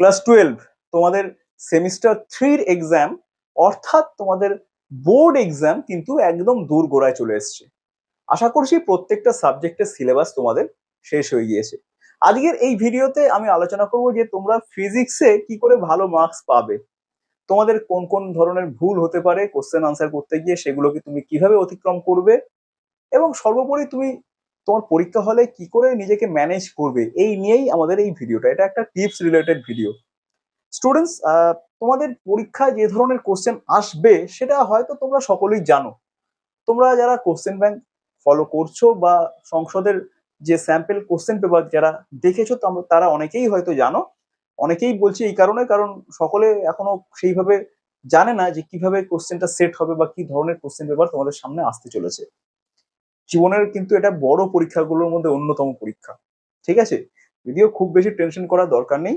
Class twelve তোমাদের semester থ্রির exam অর্থাৎ তোমাদের বোর্ড এক্সাম কিন্তু একদম দূর গোড়ায় চলে এসছে। আশা করছি প্রত্যেকটা সাবজেক্টের সিলেবাস তোমাদের শেষ হয়ে গিয়েছে। আজকের এই ভিডিওতে আমি আলোচনা করব যে তোমরা ফিজিক্সে কি করে ভালো মার্কস পাবে। তোমাদের কোন কোন ধরনের ভুল হতে পারে কোশ্চেন আনসার করতে গিয়ে সেগুলোকে তুমি কীভাবে অতিক্রম করবে, এবং সর্বোপরি তুমি তোমার পরীক্ষা হলে কি করে নিজেকে ম্যানেজ করবে? এই নিয়েই আমাদের এই ভিডিওটা এটা একটা টিপস রিলেটেড ভিডিও স্টুডেন্টস তোমাদের পরীক্ষায় যে ধরনের কোশ্চেন আসবে, সেটা হয়তো তোমরা সকলেই জানো। তোমরা যারা কোশ্চেন ব্যাংক ফলো করছ বা সংসদের যে স্যাম্পল কোশ্চেন পেপার যারা দেখেছ তারা অনেকেই হয়তো জানো। অনেকেই বলছে এই কারণে, কারণ সকলে এখনও সেইভাবে জানে না যে কীভাবে কোশ্চেনটা সেট হবে বা কি ধরনের কোশ্চেন পেপার তোমাদের সামনে আসতে চলেছে। জীবনের কিন্তু এটা বড় পরীক্ষাগুলোর মধ্যে অন্যতম পরীক্ষা। ঠিক আছে? যদিও খুব বেশি টেনশন করার দরকার নেই।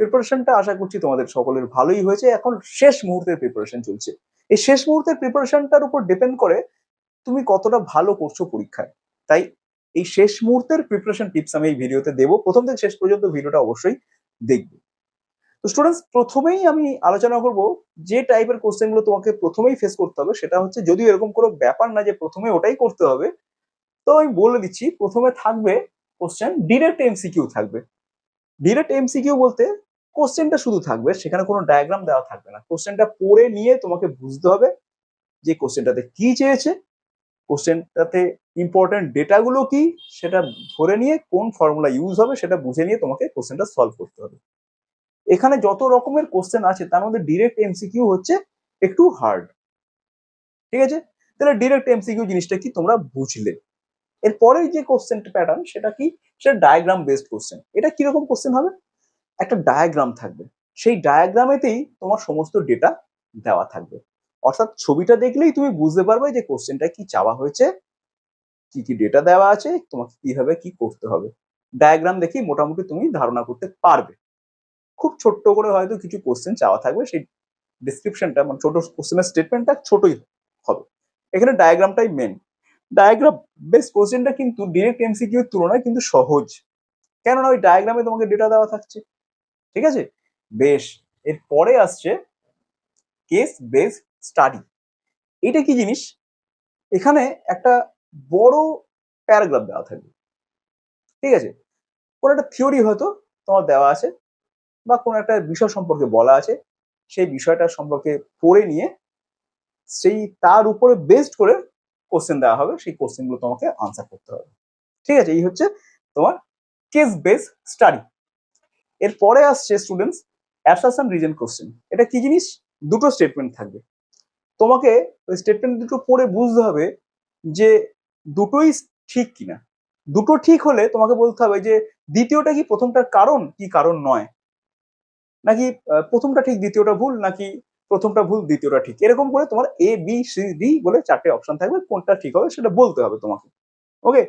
প্রিপারেশনটা আশা করছি তোমাদের সকলের ভালোই হয়েছে। এখন শেষ মুহূর্তের প্রিপারেশন চলছে। এই শেষ মুহূর্তের প্রিপারেশনটার উপর ডিপেন্ড করে তুমি কতটা ভালো করছ পরীক্ষায়। তাই এই শেষ মুহূর্তের প্রিপারেশন টিপস আমি এই ভিডিওতে দেবো। প্রথম থেকে শেষ পর্যন্ত ভিডিওটা অবশ্যই দেখবে। তো স্টুডেন্টস প্রথমেই আমি আলোচনা করব যে টাইপের কোশ্চেনগুলো তোমাকে প্রথমেই ফেস করতে হবে। সেটা হচ্ছে, যদিও এরকম কোনো ব্যাপার না যে প্রথমে ওটাই করতে হবে তো আমি বলে দিচ্ছি, প্রথমে থাকবে কোশ্চেন ডিরেক্ট এমসিকিউ থাকবে। ডিরেক্ট এমসিকিউ বলতে কোশ্চেনটা শুধু থাকবে, সেখানে কোনো ডায়াগ্রাম দেওয়া থাকবে না। কোশ্চেনটা পড়ে নিয়ে তোমাকে বুঝতে হবে যে কোশ্চেনটাতে কি চেয়েছে কোশ্চেনটাতে ইম্পর্টেন্ট ডেটাগুলো কি, সেটা ধরে নিয়ে কোন ফর্মুলা ইউজ হবে সেটা বুঝে নিয়ে তোমাকে কোশ্চেনটা সলভ করতে হবে। এখানে যত রকমের কোশ্চেন আছে, তার মধ্যে ডিরেক্ট এমসিকিউ হচ্ছে একটু হার্ড ঠিক আছে? তাহলে ডিরেক্ট এমসিকিউ জিনিসটা কি তোমরা বুঝলে। এরপরে যে কোশ্চেন প্যাটার্ন সেটা কি? সেটা ডায়াগ্রাম বেসড কোশ্চেন এটা কীরকম কোশ্চেন হবে? একটা ডায়াগ্রাম থাকবে। সেই ডায়াগ্রামেতেই তোমার সমস্ত ডেটা দেওয়া থাকবে। অর্থাৎ ছবিটা দেখলেই তুমি বুঝতে পারবে যে কোশ্চেনটা কি চাওয়া হয়েছে, কি কি ডেটা দেওয়া আছে, তোমাকে কীভাবে কি করতে হবে। ডায়াগ্রাম দেখেই মোটামুটি তুমি ধারণা করতে পারবে। খুব ছোট্ট করে হয়তো কিছু কোশ্চেন চাওয়া থাকবে, সেই ডিসক্রিপশনটা মানে ছোট কোশ্চেনের স্টেটমেন্টটা ছোটই হবে। এখানে ডায়াগ্রামটাই মেন ডায়াগ্রাম বেস কোশ্চেনটা কিন্তু ডিরেক্ট এমসিকিউ এর তুলনায় কিন্তু সহজ। কেননা ওই ডায়াগ্রামে তোমাকে ডেটা দেওয়া থাকছে। ঠিক আছে? বেশ, এর পরে আসছে কেস বেস স্টাডি এটা কি জিনিস? এখানে একটা বড় প্যারাগ্রাফ দেওয়া থাকবে। ঠিক আছে? কোন একটা থিওরি হয়তো তোমার দেওয়া আছে বা কোন একটা বিষয় সম্পর্কে বলা আছে। সেই বিষয়টা সম্পর্কে পড়ে নিয়ে সেই তার উপরে বেসড করে কোশ্চেন দেওয়া হবে, সেই কোশ্চেনগুলো তোমাকে আনসার করতে হবে। ঠিক আছে, এই হচ্ছে তোমার কেস বেস স্টাডি এরপরে আসছে স্টুডেন্টস অ্যাসাসান রিজন কোশ্চেন এটা কি জিনিস? দুটো স্টেটমেন্ট থাকবে। তোমাকে ওই স্টেটমেন্ট দুটো পড়ে বুঝতে হবে যে দুটোই ঠিক কিনা। দুটো ঠিক হলে তোমাকে বলতে হবে যে দ্বিতীয়টা কি প্রথমটার কারণ, কি কারণ নয়? নাকি প্রথমটা ঠিক, দ্বিতীয়টা ভুল, নাকি প্রথমটা ভুল, দ্বিতীয়টা ঠিক। এরকম করে তোমার এ বি সি ডি বলে চারটে অপশন থাকবে, কোনটা ঠিক হবে সেটা বলতে হবে তোমাকে। ওকে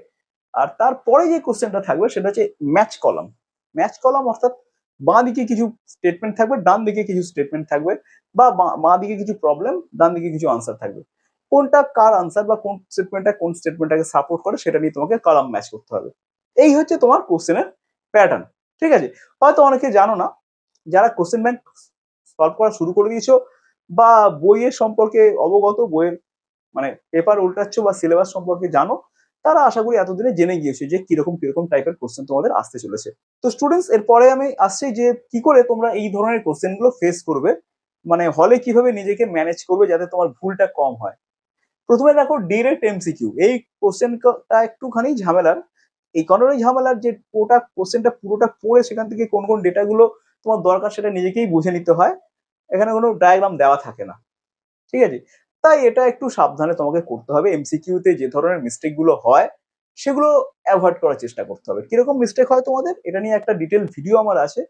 আর তারপরে যে কোশ্চেনটা থাকবে সেটা হচ্ছে ম্যাচ কলাম ম্যাচ কলাম অর্থাৎ বাঁ দিকে কিছু স্টেটমেন্ট থাকবে, ডান দিকে কিছু স্টেটমেন্ট থাকবে বা বাঁ- দিকে কিছু প্রবলেম ডান দিকে কিছু আনসার থাকবে। কোনটা কার আনসার বা কোন স্টেটমেন্টটা কোন স্টেটমেন্টটাকে সাপোর্ট করে সেটা নিয়ে তোমাকে কলাম ম্যাচ করতে হবে। এই হচ্ছে তোমার কোশ্চেনের প্যাটার্ন ঠিক আছে? হয়তো অনেকে জানো না, যারা কোশ্চেন ব্যাংক সলভ করা শুরু করে দিয়েছ বা বইয়ের সম্পর্কে অবগত, বইয়ের মানে পেপার উল্টাচ্ছ বা সিলেবাস সম্পর্কে জানো, তারা আশা করি এতদিনে জেনে গিয়েছে যে কীরকম কীরকম টাইপের কোশ্চেন তোমাদের আসতে চলেছে। তো স্টুডেন্টস এরপরে আমি আসছি যে কি করে তোমরা এই ধরনের কোশ্চেনগুলো ফেস করবে মানে হলে কীভাবে নিজেকে ম্যানেজ করবে যাতে তোমার ভুলটা কম হয়। প্রথমে দেখো ডিরেক্ট এমসিকিউ এই কোশ্চেনটা একটুখানি ঝামেলার। এই কারণেই ঝামেলার যে ওটা কোশ্চেনটা পুরোটা পড়ে সেখান থেকে কোন কোন ডেটাগুলো তোমার দরকার সেটা নিজেকেই বুঝে নিতে হয়। এখানে কোনো ডায়াগ্রাম দেওয়া থাকে না। ঠিক আছে? তাই এটা একটু সাবধানে তোমাকে করতে হবে। এমসিকিউতে যে ধরনের মিস্টেকগুলো হয়, সেগুলো অ্যাভয়েড করার চেষ্টা করতে হবে। কীরকম মিস্টেক হয় তোমাদের? এটা নিয়ে একটা ডিটেল ভিডিও আমার আছে।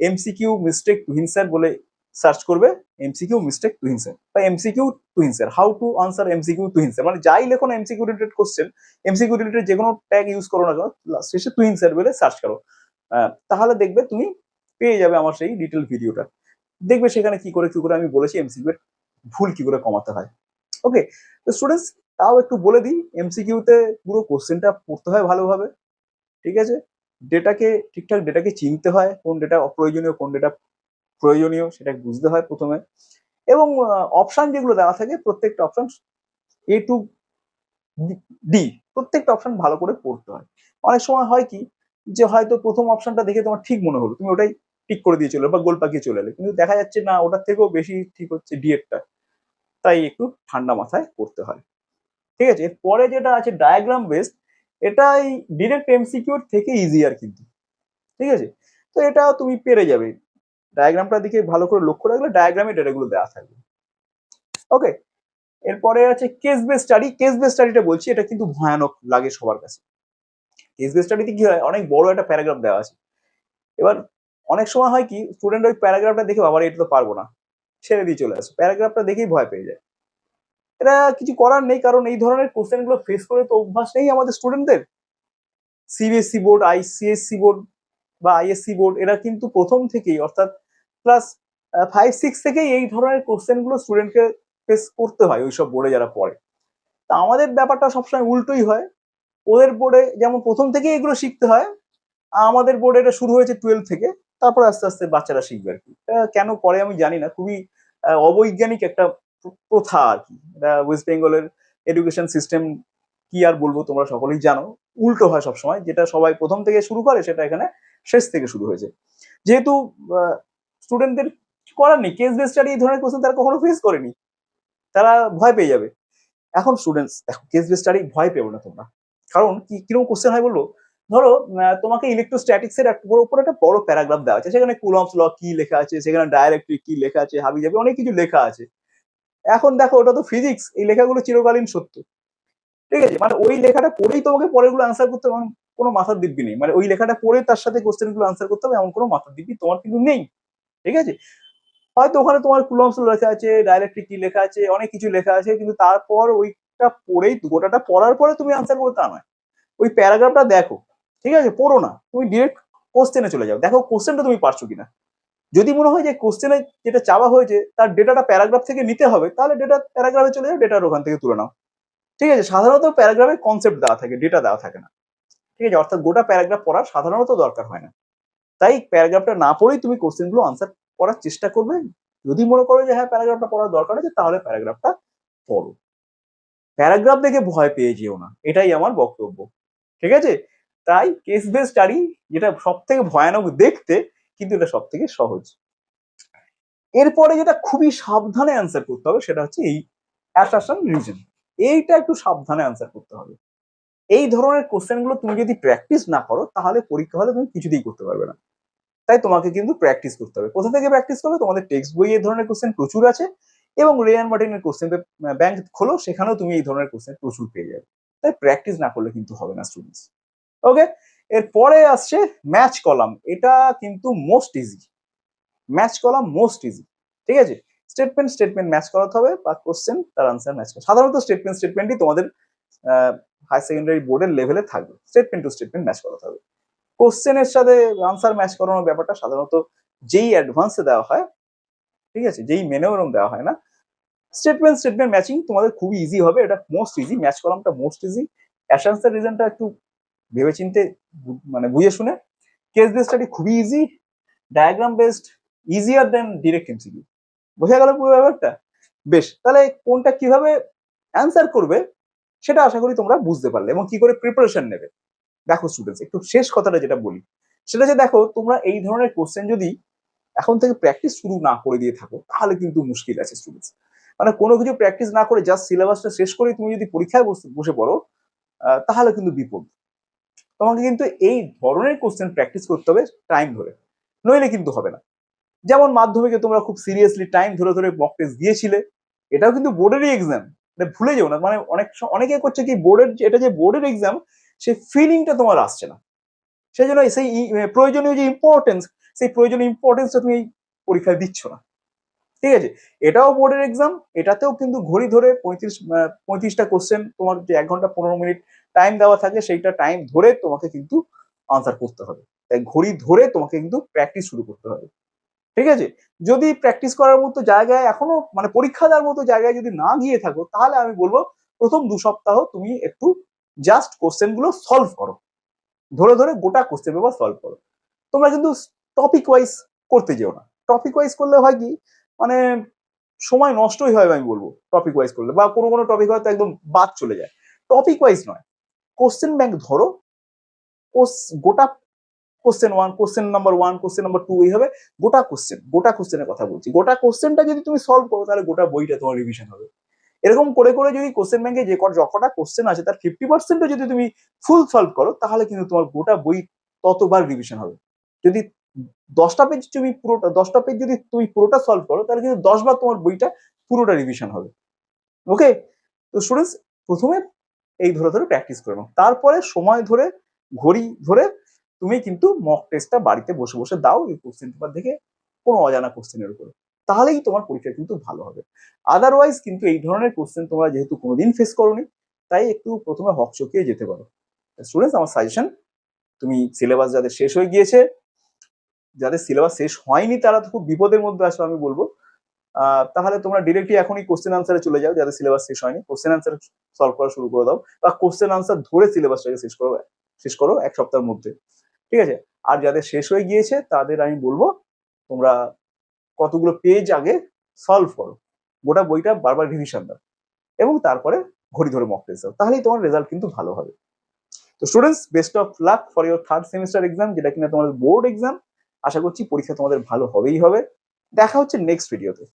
এমসিকিউ মিস্টেক টু হিনসার বলে সার্চ করবে। এমসিকিউ মিস্টেক টু হিনসার বা এমসিকিউ টু হিনসার হাউ টু আনসার এমসিকিউ টু হিনসার মানে যাই লেখো না MCQ related question MCQ related যে কোনো ট্যাগ ইউজ করো না কেন শেষে টু হিনসার বলে সার্চ করো। তাহলে দেখবে তুমি পেয়ে যাবে আমার সেই ডিটেল ভিডিওটা দেখবে সেখানে কি করে কি করে আমি বলেছি এমসিকিউ এর ভুল কি করে কমাতে হয়। ওকে তো স্টুডেন্টস তাও একটু বলে দিই এমসিকিউতে পুরো কোশ্চেনটা পড়তে হয় ভালোভাবে, ঠিক আছে? ডেটাকে ঠিকঠাক ডেটাকে চিনতে হয়, কোন ডেটা অপ্রয়োজনীয়, কোন ডেটা প্রয়োজনীয়, সেটা বুঝতে হয় প্রথমে। এবং অপশন যেগুলো দেওয়া থাকে, প্রত্যেকটা অপশন এ টু ডি প্রত্যেকটা অপশন ভালো করে পড়তে হয়। অনেক সময় হয় কি, যে হয়তো প্রথম অপশনটা দেখে তোমার ঠিক মনে হলো, তুমি ওটাই ঠিক করে দিয়ে চলে বা গোল পাকিয়ে চলে এলে। কিন্তু দেখা যাচ্ছে না, ওটার থেকেও বেশি ঠিক হচ্ছে ডিএডটা তাই একটু ঠান্ডা মাথায় করতে হয়। ঠিক আছে, এরপরে যেটা আছে ডায়াগ্রাম বেসড এটাই ডিরেক্ট এমসিকিউর থেকে ইজিয়ার কিন্তু। ঠিক আছে? তো এটা তুমি পেরে যাবে। ডায়াগ্রামটার দিকে ভালো করে লক্ষ্য রাখলে ডায়াগ্রামে ডেটাগুলো দেওয়া থাকবে। ওকে এরপরে আছে case base study case base স্টাডিটা বলছি, এটা কিন্তু ভয়ানক লাগে সবার কাছে। কেস বেস স্টাডিতে কি হয়? অনেক বড় একটা প্যারাগ্রাফ দেওয়া আছে। এবার অনেক সময় হয় কি স্টুডেন্ট ওই প্যারাগ্রাফটা দেখে বাবার এটা তো পারব না, ছেড়ে দিয়ে চলে আসে। প্যারাগ্রাফটা দেখেই ভয় পেয়ে যায়। এটা কিছু করার নেই, কারণ এই ধরনের কোশ্চেনগুলো ফেস করে তো অভ্যাস নেই আমাদের স্টুডেন্টদের সিবিএসসি বোর্ড আইসিএসসি বোর্ড বা আইএসসি বোর্ড এরা কিন্তু প্রথম থেকেই, অর্থাৎ ক্লাস ফাইভ সিক্স থেকেই এই ধরনের কোশ্চেনগুলো স্টুডেন্টকে ফেস করতে হয় ওইসব বোর্ডে যারা পড়ে। তা আমাদের ব্যাপারটা সবসময় উল্টোই হয়। ওদের বোর্ডে যেমন প্রথম থেকেই এগুলো শিখতে হয়, আমাদের বোর্ডে এটা শুরু হয়েছে টুয়েলভ থেকে। তারপর আস্তে আস্তে বাচ্চারা শিখবে আর কি। কেন পরে আমি জানি না, খুবই অবৈজ্ঞানিক একটা প্রথা আর কি। ওয়েস্ট বেঙ্গলের এডুকেশন সিস্টেম কি আর বলব তোমরা সকলেই জানো। উল্টো হয় সবসময়, যেটা সবাই প্রথম থেকে শুরু করে সেটা এখানে শেষ থেকে শুরু হয়েছে। যেহেতু স্টুডেন্টদের করার নেই কেস বেস স্টাডি এই ধরনের কোশ্চেন তারা কখনো ফেস করেনি। তারা ভয় পেয়ে যাবে। এখন স্টুডেন্টস দেখো কেস বেস স্টাডি ভয় পেও না তোমরা। কারণ কি, কীরকম কোশ্চেন হয় বলব? ধরো তোমাকে ইলেকট্রোস্ট্যাটিক্স এর উপর একটা বড় প্যারাগ্রাফ দেওয়া আছে। সেখানে কুলমস ল কি লেখা আছে, সেখানে ডাইরেক্ট্রিক কি লেখা আছে, হাবি যাবে অনেক কিছু লেখা আছে। এখন দেখো, ওটা তো ফিজিক্স এই লেখাগুলো চিরকালীন সত্য। ঠিক আছে? মানে ওই লেখাটা পড়েই তোমাকে পরেরগুলো আনসার করতে হবে কোনো মাথার দিব্যি নেই। মানে ওই লেখাটা পড়ে তার সাথে কোশ্চেনগুলো আনসার করতে হবে, এমন কোনো মাথার দিব্যি তোমার কিন্তু নেই। ঠিক আছে? হয়তো ওখানে তোমার কুলমস লেখা আছে ডাইরেক্ট্রিক কি লেখা আছে, অনেক কিছু লেখা আছে, কিন্তু তারপর ওইটা পড়েই, গোটাটা পড়ার পরে তুমি আনসার করতে নয়। ওই প্যারাগ্রাফটা দেখো। ঠিক আছে? পড়ো না। তুমি ডিরেক্ট কোশ্চেনে চলে যাও। দেখো কোশ্চেনটা তুমি পারছ কিনা। যদি মনে হয় যে কোশ্চেনে যেটা চাওয়া হয়েছে, তার ডেটাটা প্যারাগ্রাফ থেকে নিতে হবে, তাহলে ডেটা প্যারাগ্রাফে চলে যাও ডেটার ওখান থেকে তুলে নাও। ঠিক আছে? সাধারণত প্যারাগ্রাফে কনসেপ্ট দেওয়া থাকে ডেটা দেওয়া থাকে না। ঠিক আছে? অর্থাৎ গোটা প্যারাগ্রাফ পড়ার সাধারণত দরকার হয় না। তাই প্যারাগ্রাফটা না পড়েই তুমি কোশ্চেনগুলো আনসার করার চেষ্টা করবে। যদি মনে করো যে হ্যাঁ প্যারাগ্রাফটা পড়ার দরকার আছে, তাহলে প্যারাগ্রাফটা পড়ো। প্যারাগ্রাফ দেখে ভয় পেয়ে যেও না। এটাই আমার বক্তব্য। ঠিক আছে? তাই কেস বেস স্টাডি যেটা সব থেকে ভয়ানক দেখতে কিন্তু এটা সব থেকে সহজ। এরপরে যেটা খুবই সাবধানে অ্যান্সার করতে হবে সেটা হচ্ছে এই অ্যাসাশন রিজন এইটা একটু সাবধানে অ্যান্সার করতে হবে। এই ধরনের কোশ্চেনগুলো তুমি যদি প্র্যাকটিস না করো, তাহলে পরীক্ষা হলে তুমি কিছুতেই করতে পারবে না। তাই তোমাকে কিন্তু প্র্যাকটিস করতে হবে। কোথা থেকে প্র্যাকটিস করবে? তোমাদের টেক্সট বই এই ধরনের কোশ্চেন প্রচুর আছে এবং রেয়ান মার্টিনের কোশ্চেন ব্যাংক খোলো, সেখানেও তুমি এই ধরনের কোশ্চেন প্রচুর পেয়ে যাবে। তাই প্র্যাকটিস না করলে কিন্তু হবে না স্টুডেন্টস ওকে এরপরে আসছে ম্যাচ কলাম এটা কিন্তু most easy match column most easy ঠিক আছে? স্টেটমেন্ট স্টেটমেন্ট ম্যাচ করাতে হবে। বা কোশ্চেন তার আনসার ম্যাচ করা। সাধারণত স্টেটমেন্ট স্টেটমেন্টই তোমাদের হাই সেকেন্ডারি বোর্ডের লেভেলে থাকবে। স্টেটমেন্ট টু স্টেটমেন্ট ম্যাচ করাতে হবে। কোশ্চেনের সাথে আনসার ম্যাচ করানোর ব্যাপারটা সাধারণত যেই অ্যাডভান্সে দেওয়া হয়, ঠিক আছে? যেই মেনেও এরকম দেওয়া হয় না। স্টেটমেন্ট স্টেটমেন্ট ম্যাচিং তোমাদের খুবই ইজি হবে। এটা মোস্ট ইজি ম্যাচ কলামটা মোস্ট ইজি অ্যাসান্সার রিজনটা একটু ভেবে চিনতে মানে বুঝে শুনে কেস বেস স্টাডি খুবই easy diagram based easier than direct MCQ বোঝা গেল পুরো ব্যাপারটা? বেশ, তাহলে কোনটা কীভাবে অ্যান্সার করবে সেটা আশা করি তোমরা বুঝতে পারলে এবং কি করে প্রিপারেশন নেবে। দেখো স্টুডেন্টস একটু শেষ কথাটা যেটা বলি, সেটা যে দেখো তোমরা এই ধরনের কোশ্চেন যদি এখন থেকে প্র্যাকটিস শুরু না করে দিয়ে থাকো, তাহলে কিন্তু মুশকিল আছে স্টুডেন্টস মানে কোনো কিছু প্র্যাকটিস না করে জাস্ট সিলেবাসটা শেষ করে তুমি যদি পরীক্ষায় বসে পড়ো তাহলে কিন্তু বিপদ। তোমাকে কিন্তু এই ধরনের কোশ্চেন প্র্যাকটিস করতে হবে টাইম ধরে। নইলে কিন্তু হবে না। যেমন মাধ্যমিকে তোমরা খুব সিরিয়াসলি টাইম ধরে ধরে মক টেস্ট দিয়েছিলে, এটাও কিন্তু বোর্ডেরই এক্সাম ভুলে যাও না মানে অনেক অনেকে করছে কি, বোর্ডের এটা যে বোর্ডের এক্সাম সেই ফিলিংটা তোমার আসছে না। সেই জন্য সেই প্রয়োজনীয় যে ইম্পর্টেন্স সেই প্রয়োজনীয় ইম্পর্টেন্সটা তুমি পরীক্ষায় দিচ্ছ না। ঠিক আছে? এটাও বোর্ডের এক্সাম এটাতেও কিন্তু ঘড়ি ধরে পঁয়ত্রিশ পঁয়ত্রিশটা কোশ্চেন তোমার যে এক ঘণ্টা পনেরো মিনিট টাইম দেওয়া থাকে, সেইটা টাইম ধরে তোমাকে কিন্তু আনসার করতে হবে। তাই ঘড়ি ধরে তোমাকে কিন্তু প্র্যাকটিস শুরু করতে হবে। ঠিক আছে? যদি প্র্যাকটিস করার মতো জায়গায় এখনও মানে পরীক্ষা দেওয়ার মতো জায়গায় যদি না গিয়ে থাকো, তাহলে আমি বলব প্রথম দু সপ্তাহ তুমি একটু জাস্ট কোশ্চেনগুলো সলভ করো। ধরে ধরে গোটা কোশ্চেন পেপার সলভ করো। তোমরা কিন্তু টপিক ওয়াইজ করতে যেও না। টপিক ওয়াইজ করলে হয় কি মানে সময় নষ্টই হয় আমি বলব টপিক ওয়াইজ করলে। বা কোনো কোনো টপিক হয়তো একদম বাদ চলে যায়। টপিক ওয়াইজ নয়। কোশ্চেন ব্যাংক ধরো গোটা question one question number one question number two এইভাবে গোটা কোশ্চেন গোটা কোশ্চেনের কথা বলছি। গোটা কোশ্চেনটা যদি তুমি সলভ করো, তাহলে গোটা বইটা তোমার রিভিশন হবে। এরকম করে করে যদি কোশ্চেন ব্যাংকে যে যতটা কোশ্চেন আছে, তার ফিফটি পার্সেন্টও যদি তুমি ফুল সলভ করো, তাহলে কিন্তু তোমার গোটা বই ততবার রিভিশন হবে। যদি দশটা পেজ তুমি পুরোটা, দশটা পেজ যদি তুমি পুরোটা সলভ করো, তাহলে কিন্তু দশবার তোমার বইটা পুরোটা রিভিশন হবে। ওকে তো স্টুডেন্টস প্রথমে এই ধরে ধরে প্র্যাকটিস করে নাও। তারপরে সময় ধরে, ঘড়ি ধরে তুমি কিন্তু মক টেস্টটা বাড়িতে বসে বসে দাও এই কোশ্চেন পেপার দেখে কোনো অজানা কোশ্চেনের উপরে। তাহলেই তোমার পরীক্ষা কিন্তু ভালো হবে। আদারওয়াইজ কিন্তু এই ধরনের কোশ্চেন তোমরা যেহেতু কোনোদিন ফেস করোনি, তাই একটু প্রথমে হক চকিয়ে যেতে পারো। স্টুডেন্টস আমার সাজেশন তুমি সিলেবাস যাদের শেষ হয়ে গিয়েছে, যাদের সিলেবাস শেষ হয়নি তারা তো খুব বিপদের মধ্যে আসবে আমি বলব তাহলে তোমরা ডিরেক্টলি এখনই কোশ্চেন আনসারে চলে যাও যাদের সিলেবাস শেষ হয়নি। কোশ্চেন আনসার সলভ করা শুরু করে দাও বা কোশ্চেন আনসার ধরে সিলেবাসটাকে শেষ করো শেষ করো এক সপ্তাহের মধ্যে। ঠিক আছে? আর যাদের শেষ হয়ে গিয়েছে, তাদের আমি বলব, তোমরা কতগুলো পেজ আগে সলভ করো। গোটা বইটা বারবার রিভিশন দাও এবং তারপরে ঘড়ি ধরে মক টেস্ট দাও। তাহলেই তোমার রেজাল্ট কিন্তু ভালো হবে। তো students best of luck for your third semester exam যেটা কিনা তোমাদের বোর্ড এক্সাম আশা করছি পরীক্ষা তোমাদের ভালো হবেই হবে। দেখা হচ্ছে নেক্সট ভিডিওতে